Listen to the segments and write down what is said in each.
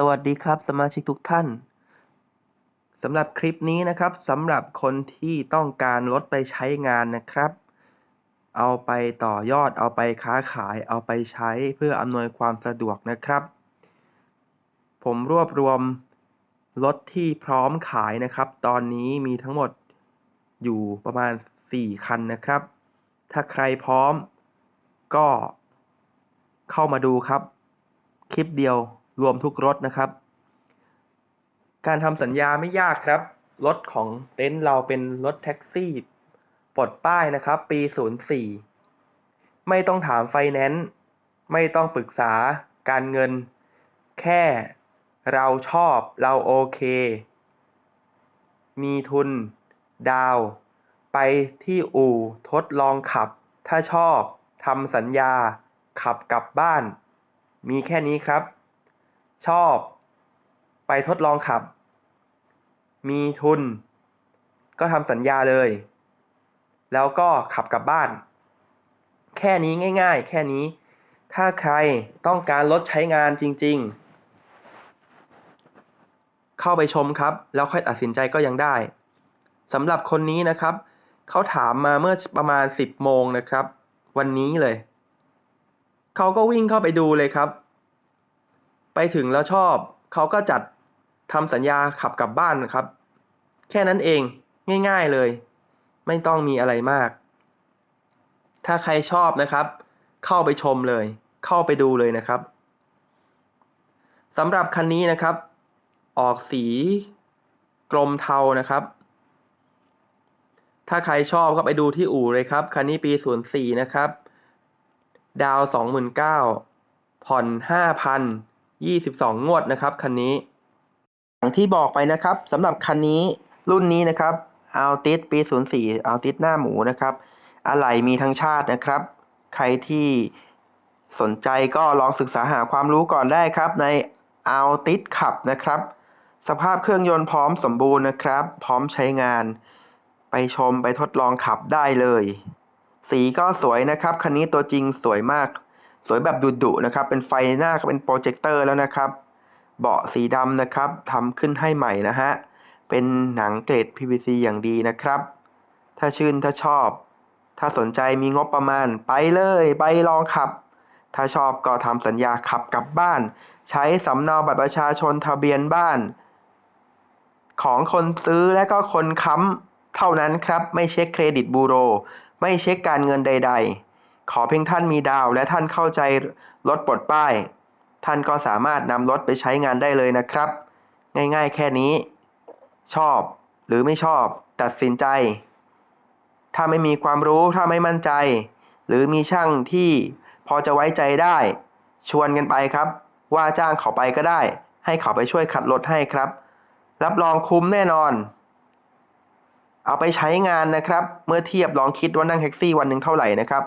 สวัสดีครับสมาชิกทุกท่านสำหรับคลิปนี้นะครับสำหรับคนที่ต้องการรถไปใช้งานนะครับ เอาไปต่อยอดเอาไปค้าขาย เอาไปใช้เพื่ออำนวยความสะดวกนะครับ ผมรวบรวมรถที่พร้อมขายนะครับ ตอนนี้มีทั้งหมดอยู่ประมาณ 4 คันนะครับ ถ้าใครพร้อมก็เข้ามาดูครับ คลิปเดียว รวมทุกรถนะครับ การทำสัญญาไม่ยากครับ รถของเต็นท์เราเป็นรถแท็กซี่ปลดป้ายนะครับ ปี 04 ไม่ต้องถามไฟแนนซ์ไม่ต้องปรึกษาการเงิน แค่เราชอบเราโอเค มีทุน ดาว ไปที่อู่ทดลองขับ ถ้าชอบทำสัญญาขับกลับบ้าน มีแค่นี้ครับ ชอบ ไปทดลองขับ มีทุน ก็ทำสัญญาเลย แล้วก็ขับกลับบ้าน แค่นี้ง่าย ๆ แค่นี้ ถ้าใครต้องการรถใช้งานจริง ๆ เข้าไปชมครับ แล้วค่อยตัดสินใจก็ยังได้สำหรับคนนี้นะครับ เขาถามมาเมื่อประมาณ 10โมงนะครับ วันนี้เลย เขาก็วิ่งเข้าไปดูเลยครับ ไปถึงแล้วชอบ เขาก็จัดทำสัญญาขับกลับบ้านครับ แค่นั้นเองง่ายๆเลย ไม่ต้องมีอะไรมาก ถ้าใครชอบนะครับ เข้าไปชมเลย เข้าไปดูเลยนะครับสำหรับคันนี้นะครับ ออกสีกรมเทานะครับ ถ้าใครชอบก็ไปดูที่อู่เลยครับ คันนี้ปี 04 นะครับ ดาว 29,000ผ่อน 5,000 22 งวดนะครับคันนี้ อย่างที่บอกไปนะครับสำหรับคันนี้รุ่นนี้นะครับอัลติสปี 04อัลติสหน้าหมูนะครับ อะไหล่มีทั้งชาตินะครับ ใครที่สนใจก็ลองศึกษาหาความรู้ก่อนได้ครับในอัลติสขับนะครับ สภาพเครื่องยนต์พร้อมสมบูรณ์นะครับ พร้อมใช้งาน ไปชมไปทดลองขับได้เลย สีก็สวยนะครับ คันนี้ตัวจริงสวยมาก สวยแบบดุๆนะครับ เป็นไฟหน้าก็เป็นโปรเจคเตอร์แล้วนะครับ เบาะสีดำนะครับทำขึ้นให้ใหม่นะฮะ เป็นหนังเกรด PVC อย่างดีนะครับ ถ้าชื่นถ้าชอบ ถ้าสนใจมีงบประมาณไปเลยไปลองขับ ถ้าชอบก็ทำสัญญาขับกลับบ้าน ใช้สำเนาบัตรประชาชนทะเบียนบ้าน ของคนซื้อและก็คนค้ำเท่านั้นครับ ไม่เช็คเครดิตบูโร ไม่เช็คการเงินใด ๆ ขอเพียงท่านมีดาว และท่านเข้าใจรถปลดป้าย ท่านก็สามารถนำรถไปใช้งานได้เลยนะครับ ง่ายๆแค่นี้ ชอบหรือไม่ชอบ ตัดสินใจ ถ้าไม่มีความรู้ถ้าไม่มั่นใจ หรือมีช่างที่พอจะไว้ใจได้ ชวนกันไปครับ ว่าจ้างเขาไปก็ได้ ให้เขาไปช่วยขัดรถให้ครับ รับรองคุ้มแน่นอน เอาไปใช้งานนะครับ เมื่อเทียบลองคิดว่านั่งแท็กซี่วันหนึ่งเท่าไหร่นะครับ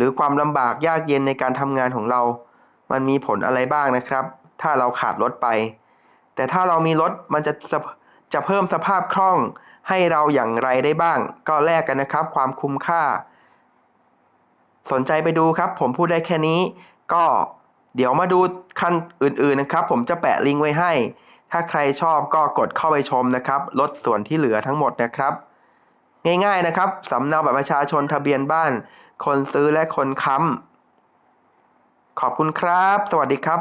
รือความลำบากยากเย็นในการทำงานของเรา มันมีผลอะไรบ้างนะครับ ถ้าเราขาดรถไป แต่ถ้าเรามีรถมันจะจะเพิ่มสภาพคล่องให้เราอย่างไรได้บ้าง ก็แลกกันนะครับ ความคุ้มค่า สนใจไปดูครับ ผมพูดได้แค่นี้ ก็เดี๋ยวมาดูคันอื่นๆนะครับ ผมจะแปะลิงก์ไว้ให้ ถ้าใครชอบก็กดเข้าไปชมนะครับ ลดส่วนที่เหลือทั้งหมดนะครับ ง่ายๆนะครับสำเนาบัตรประชาชนทะเบียนบ้าน คนซื้อและคนค้ำขอบคุณครับ สวัสดีครับ